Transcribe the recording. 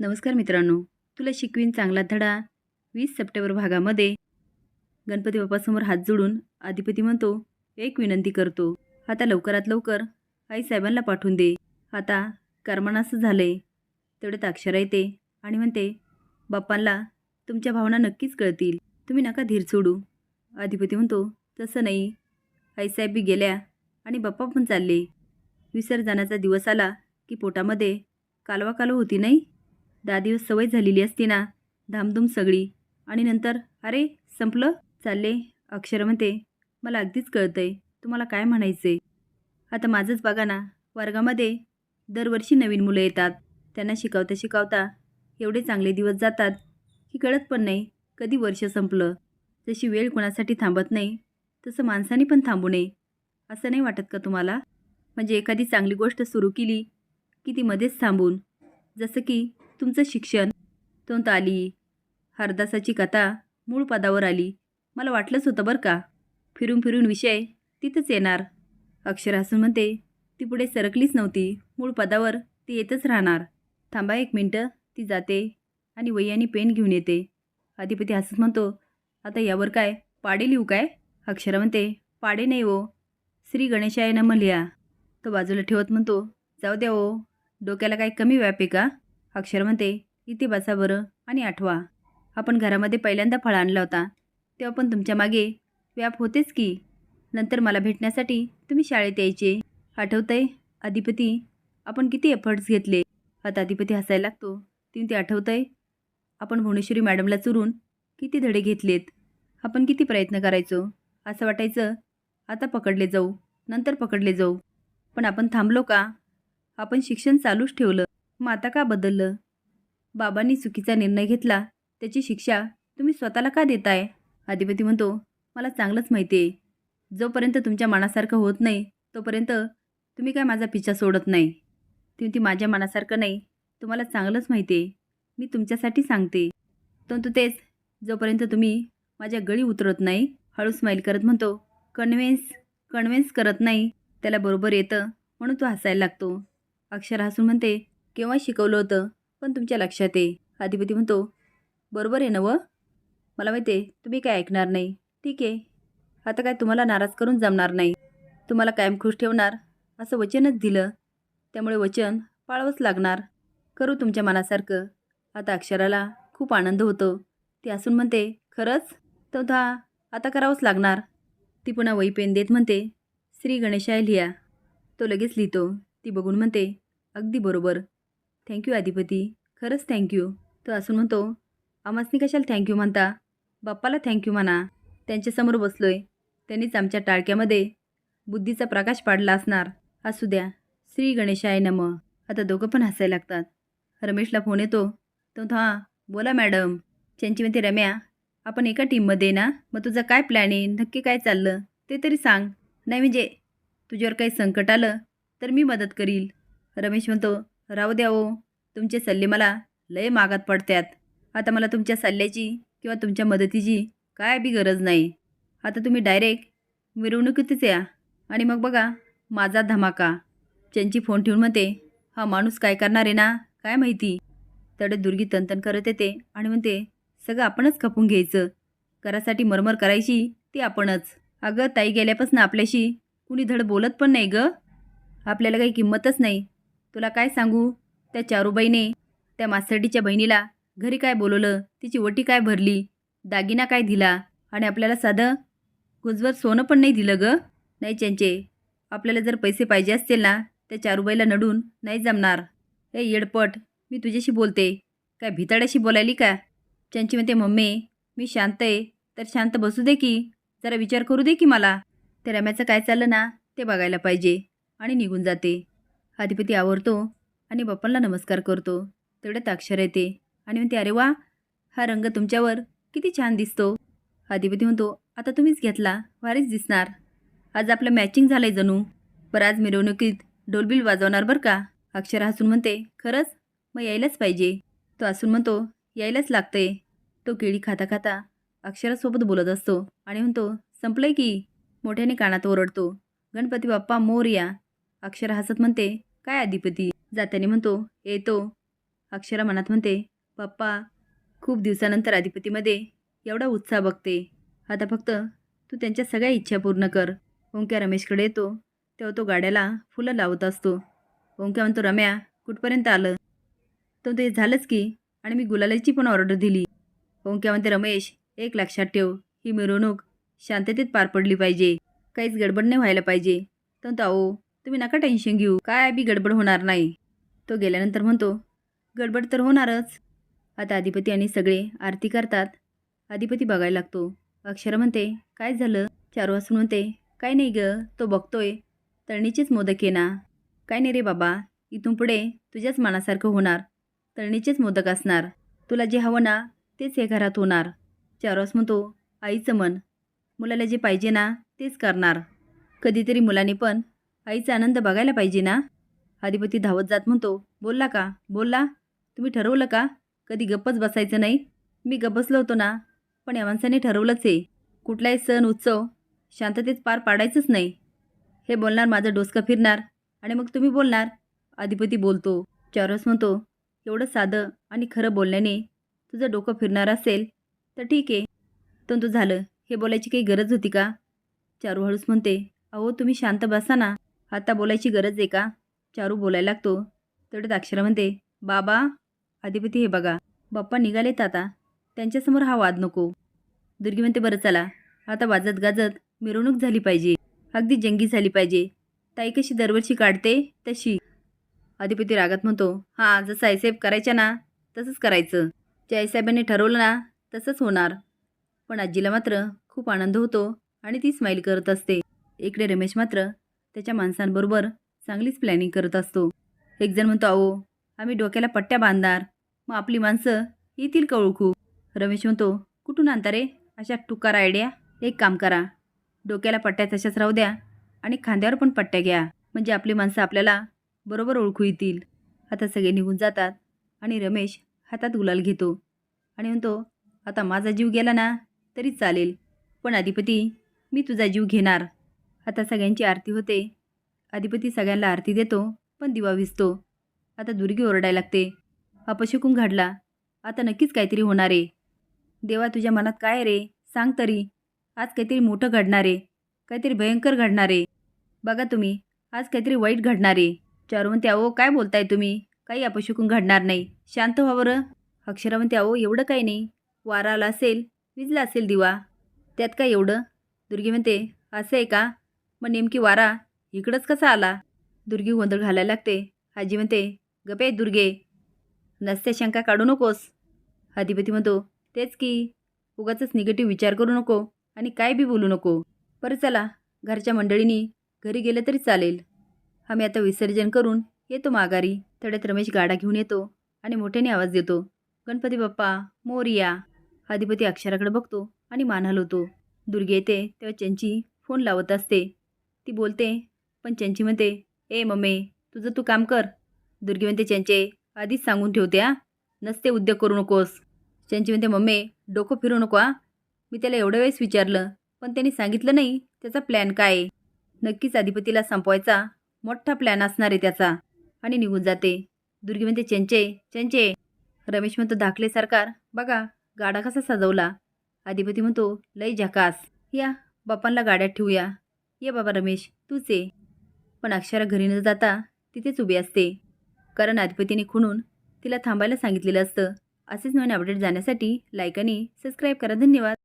नमस्कार मित्रांनो तुला शिकवीन चांगला धडा. वीस सप्टेंबर भागामध्ये गणपती बाप्पासमोर हात जोडून अधिपती म्हणतो एक विनंती करतो आता लवकरात लवकर आईसाहेबांना पाठवून दे. आता कर्मण झाले झालं आहे तेवढ्यात अक्षरा येते आणि म्हणते बाप्पांना तुमच्या भावना नक्कीच कळतील. तुम्ही नका धीर सोडू. अधिपती म्हणतो तसं नाही. आईसाहेब बी गेल्या आणि बाप्पा पण चालले. विसर्जनाचा दिवस आला की पोटामध्ये कालवा कालव होती नाही? दहा दिवस सवय झालेली असती ना. धामधूम सगळी. आणि नंतर अरे संपलं? चालले. अक्षर म्हणते मला अगदीच कळतंय. तुम्हाला काय म्हणायचं आहे आता माझंच बघा ना. वर्गामध्ये दरवर्षी नवीन मुलं येतात. त्यांना शिकवता शिकवता एवढे चांगले दिवस जातात की कळत पण नाही कधी वर्ष संपलं. जशी वेळ कोणासाठी थांबत नाही तसं माणसाने पण थांबू नये. असं नाही वाटत का तुम्हाला? म्हणजे एखादी चांगली गोष्ट सुरू केली की ती मध्येच थांबून. जसं की तुमचं शिक्षण. तोंत आली. हरदासाची कथा मूळ पदावर आली. मला वाटलंच होतं बरं का. फिरून फिरून विषय तिथंच येणार. अक्षर हसून म्हणते ती पुढे सरकलीच नव्हती. मूळ पदावर ती येतच राहणार. थांबा एक मिनटं. ती जाते आणि वही आणि पेन घेऊन येते. अधिपती हसत म्हणतो आता यावर काय? पाडे लिहू काय? अक्षरा म्हणते पाडे नाही ओ श्री गणेशाय नम लिहा. तो बाजूला ठेवत म्हणतो जाऊ द्या ओ डोक्याला काय कमी व्याप आहे का? अक्षर म्हणते इथे बसा बरं आणि आठवा. आपण घरामध्ये पहिल्यांदा फळ आणला होता. तेव्हा पण तुमच्या मागे व्याप होतेच की. नंतर मला भेटण्यासाठी तुम्ही शाळेत यायचे. आठवतंय? अधिपती आपण किती एफर्ट्स घेतले. आता अधिपती हसायला लागतो. ती ते आठवतंय? आपण भुवनेश्वरी मॅडमला चुरून किती धडे घेतलेत. आपण किती प्रयत्न करायचो. असं वाटायचं आता पकडले जाऊ. नंतर पकडले जाऊ. पण आपण थांबलो का? आपण शिक्षण चालूच ठेवलं. मग आता का बदललं? बाबांनी चुकीचा निर्णय घेतला. त्याची शिक्षा तुम्ही स्वतःला का देताय? अधिपती म्हणतो मला चांगलंच माहिती आहे जोपर्यंत तुमच्या मनासारखं होत नाही तोपर्यंत तुम्ही काय माझा पिछा सोडत नाही. ती ती माझ्या मनासारखं नाही. तुम्हाला चांगलंच माहिती आहे मी तुमच्यासाठी सांगते. परंतु तेच. जोपर्यंत तुम्ही माझ्या गळी उतरत नाही हळू स्माईल करत म्हणतो कन्व्हेन्स कन्व्हेन्स करत नाही. त्याला बरोबर येतं म्हणून तो हसायला लागतो. अक्षर हसून म्हणते केव्हा शिकवलं होतं? पण तुमच्या लक्षात आहे. अधिपती म्हणतो बरोबर आहे ना व? मला माहिती आहे तुम्ही काय ऐकणार नाही. ठीक आहे. आता काय तुम्हाला नाराज करून जमणार नाही. तुम्हाला कायम खुश ठेवणार. असं वचनच दिलं. त्यामुळे वचन पाळावंच लागणार. करू तुमच्या मनासारखं. आता अक्षराला खूप आनंद होतो. ती असून म्हणते खरंच? तो धा आता करावंच लागणार. ती पुन्हा वही पेन देत म्हणते श्री गणेशाय लिहा. तो लगेच लिहितो. ती बघून म्हणते अगदी बरोबर. थँक्यू अधिपती खरंच थँक्यू तो असून म्हणतो आमासनी कशाला थँक्यू म्हणता? बाप्पाला थँक्यू म्हणा. त्यांच्यासमोर बसलोय. त्यांनीच आमच्या टाळक्यामध्ये बुद्धीचा प्रकाश पाडला असणार. असू द्या. श्री गणेशाय नम. आता दोघं पण हसायला लागतात. रमेशला फोन येतो. तो हां बोला मॅडम त्यांची म्हणते रम्या आपण एका टीममध्ये ना मग तुझं काय प्लॅन आहे? नक्की काय चाललं? ते तरी सांग. नाही म्हणजे तुझ्यावर काही संकट आलं तर मी मदत करील. रमेश म्हणतो राहू द्या हो. तुमचे सल्ले मला लय मागात पडत्यात. आता मला तुमच्या सल्ल्याची किंवा तुमच्या मदतीची काय बी गरज नाही. आता तुम्ही डायरेक्ट मिरवणुकीतच या. आणि मग बघा माझा धमाका. त्यांची फोन ठेवून म्हणते हा माणूस काय करणार आहे ना? काय माहिती? तडे दुर्गी तनतन करत येते आणि म्हणते सगळं आपणच खपून घ्यायचं. करासाठी मरमर करायची ती आपणच. अगं ताई गेल्यापासून आपल्याशी कुणी धड बोलत पण नाही ग. आपल्याला काही किंमतच नाही. तुला काय सांगू? त्या चारूबाईने त्या मास्तरडीच्या बहिणीला घरी काय बोलवलं? तिची वटी काय भरली? दागिना काय दिला? आणि आपल्याला साधं गुजवर सोनं पण नाही दिलं ग? नाही त्यांचे आपल्याला जर पैसे पाहिजे असतील ना त्या चारूबाईला नडून नाही जमणार. ए येडपट मी तुझ्याशी बोलते. काय भिताड्याशी बोलायली का? त्यांची म्हणते मम्मी मी शांत आहे. तर शांत बसू दे की? जरा विचार करू दे की मला? ते रम्याचं काय चाललं ना ते बघायला पाहिजे. आणि निघून जाते. अधिपती आवरतो आणि बाप्पांना नमस्कार करतो. तेवढ्यात अक्षर येते आणि म्हणते अरे वा हा रंग तुमच्यावर किती छान दिसतो. अधिपती म्हणतो आता तुम्हीच घेतला भारीच दिसणार. आज आपलं मॅचिंग झालं आहे जणू पर आज मिरवणुकीत डोलबिल वाजवणार बरं का? अक्षर हसून म्हणते खरंच? मग यायलाच पाहिजे. तो हसून म्हणतो यायलाच लागतंय. तो केळी खाता खाता अक्षरासोबत बोलत असतो आणि म्हणतो संपलंय की. मोठ्याने कानात ओरडतो गणपती बाप्पा मोरया. अक्षर हसत म्हणते काय अधिपती? जात्याने म्हणतो येतो. अक्षरा मनात म्हणते पप्पा खूप दिवसानंतर अधिपतीमध्ये एवढा उत्साह बघते. आता फक्त तू त्यांच्या सगळ्या इच्छा पूर्ण कर. ओंक्या रमेशकडे येतो. तेव्हा तो गाड्याला फुलं लावत असतो. ओंक्या म्हणतो रम्या कुठपर्यंत आलं? तो ते झालंच की आणि मी गुलालाची पण ऑर्डर दिली. ओंक्या म्हणते रमेश एक लक्षात ठेव. ही मिरवणूक शांततेत पार पडली पाहिजे. काहीच गडबड नाही व्हायला पाहिजे. तर तो अहो तुम्ही नका टेन्शन घेऊ. काय बी गडबड होणार नाही. तो गेल्यानंतर म्हणतो गडबड तर होणारच. आता अधिपती आणि सगळे आरती करतात. अधिपती बघायला लागतो. अक्षरा म्हणते काय झालं? चार वाजून म्हणते काय नाही ग तो बघतोय. तळणीचेच मोदक आहे ना. काय नाही रे बाबा इथून पुढे तुझ्याच मनासारखं होणार. तळणीचेच मोदक असणार. तुला जे हवं ना तेच हे घरात होणार. चारवास म्हणतो आईचं मन. मुलाला जे पाहिजे ना तेच करणार. कधीतरी मुलाने पण आईचा आनंद बघायला पाहिजे ना? अधिपती धावत जात म्हणतो बोलला का? बोलला? तुम्ही ठरवलं का? कधी गप्पच बसायचं नाही? मी गप्प बसलो होतो ना पण या माणसाने ठरवलंच आहे कुठलाही सण उत्सव शांततेत पार पाडायचंच नाही. हे बोलणार माझं डोसकं फिरणार आणि मग तुम्ही बोलणार. अधिपती बोलतो चारस म्हणतो एवढं साधं आणि खरं बोलण्याने तुझं डोकं फिरणार असेल तर ठीक आहे. पण तू झालं. हे बोलायची काही गरज होती का? चारू हळूस म्हणते अहो तुम्ही शांत बसा ना. आता बोलायची गरज आहे का? चारू बोलायला लागतो. तेवढ्यात अक्षरा म्हणते बाबा अधिपती हे बघा. बाप्पा निघालेत आता. त्यांच्यासमोर हा वाद नको. दुर्गी म्हणते बरं चला. आता वाजत गाजत मिरवणूक झाली पाहिजे. अगदी जंगी झाली पाहिजे. ताई कशी दरवर्षी काढते तशी. अधिपती रागात म्हणतो हां जसं आईसाहेब करायच्या ना तसंच करायचं. जे आईसाहेबांनी ठरवलं ना तसंच होणार. पण आजीला मात्र खूप आनंद होतो आणि ती स्माईल करत असते. इकडे रमेश मात्र त्याच्या माणसांबरोबर चांगलीच प्लॅनिंग करत असतो. एकजण म्हणतो अहो आम्ही डोक्याला पट्ट्या बांधणार. मग आपली माणसं येतील का ओळखू रमेश म्हणतो कुठून आणता रे? अशा टुकार आयडिया एक काम करा. डोक्याला पट्ट्या तशाच राहू द्या आणि खांद्यावर पण पट्ट्या घ्या. म्हणजे आपली माणसं आपल्याला बरोबर ओळखू येतील. आता सगळे निघून जातात आणि रमेश हातात गुलाल घेतो आणि म्हणतो आता माझा जीव गेला ना तरी चालेल. पण अधिपती मी तुझा जीव घेणार. आता सगळ्यांची आरती होते. अधिपती सगळ्यांना आरती देतो पण दिवा विसतो. आता दुर्गी ओरडायला लागते. अपशकून घडला. आता नक्कीच काहीतरी होणार आहे. देवा तुझ्या मनात काय रे? सांग तरी. आज काहीतरी मोठं घडणार आहे. काहीतरी भयंकर घडणार आहे. बघा तुम्ही आज काहीतरी वाईट घडणार आहे. चारू म्हणते अहो काय बोलताय तुम्ही? काही अपशकून घडणार नाही. शांत व्हा बरं. अक्षरा अहो एवढं काही नाही. वारा आला असेल विजला असेल दिवा. त्यात काय एवढं? दुर्गी म्हणते असं आहे का? मग नेमकी वारा इकडंच कसा आला? दुर्गी गोंधळ घालायला लागते. आजी म्हणते गपे दुर्गे नसत्या शंका काढू नकोस. अधिपती म्हणतो तेच की उगाच निगेटिव्ह विचार करू नको आणि काय बी बोलू नको. बरं चला घरच्या मंडळींनी घरी गेलं तरी चालेल. आम्ही आता विसर्जन करून येतो माघारी. तड्यात रमेश गाडा घेऊन येतो आणि मोठ्याने आवाज देतो गणपती बाप्पा मोरिया. अधिपती अक्षराकडे बघतो आणि मान हलवतो दुर्गे येते तेव्हा त्यांची फोन लावत असते. ती बोलते पण चंची म्हणते ए मम्मी तुझं तू काम कर. दुर्गी म्हणते चंचे आधीच सांगून ठेवते हा. नसते उद्योग करू नकोस. चंची म्हणते मम्मी डोकं फिरू नको हा. मी त्याला एवढ्या वेळेस विचारलं पण त्यांनी सांगितलं नाही त्याचा प्लॅन काय आहे? नक्कीच अधिपतीला संपवायचा मोठा प्लॅन असणार आहे त्याचा. आणि निघून जाते. दुर्गी म्हणते चंचे चंचे. रमेश म्हणतो दाखले सरकार बघा गाडा कसा सजवला. अधिपती म्हणतो लय झकास. या बापांना गाड्यात ठेवूया. ये बाबा रमेश तूच ये. पण अक्षरा घरी न जाता तिथेच उभी असते. कारण अधिपतीने खुणून तिला थांबायला सांगितलेलं असतं. असेच नवीन अपडेट जाण्यासाठी लाईक आणि सबस्क्राईब करा. धन्यवाद.